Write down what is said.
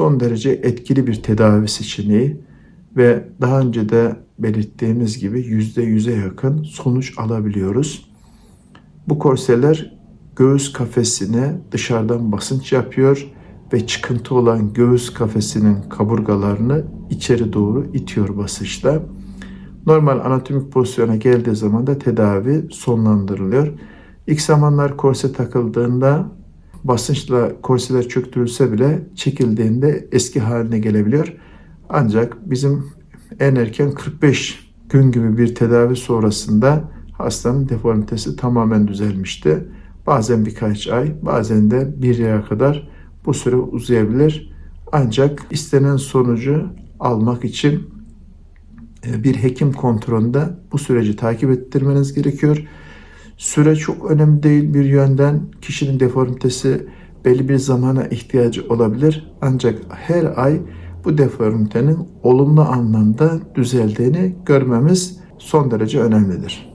son derece etkili bir tedavi seçeneği ve daha önce de belirttiğimiz gibi %100'e yakın sonuç alabiliyoruz. Bu korseler göğüs kafesine dışarıdan basınç yapıyor ve çıkıntı olan göğüs kafesinin kaburgalarını içeri doğru itiyor basınçla. Normal anatomik pozisyona geldiği zaman da tedavi sonlandırılıyor. İlk zamanlar korse takıldığında basınçla korseler çöktürülse bile çekildiğinde eski haline gelebiliyor. Ancak bizim en erken 45 gün gibi bir tedavi sonrasında hastanın deformitesi tamamen düzelmişti. Bazen birkaç ay, bazen de bir yıla kadar bu süre uzayabilir. Ancak istenen sonucu almak için e, bir hekim kontrolünde bu süreci takip ettirmeniz gerekiyor. Süre çok önemli değil bir yönden. Kişinin deformitesi belli bir zamana ihtiyacı olabilir. Ancak her ay bu deformitenin olumlu anlamda düzeldiğini görmemiz son derece önemlidir.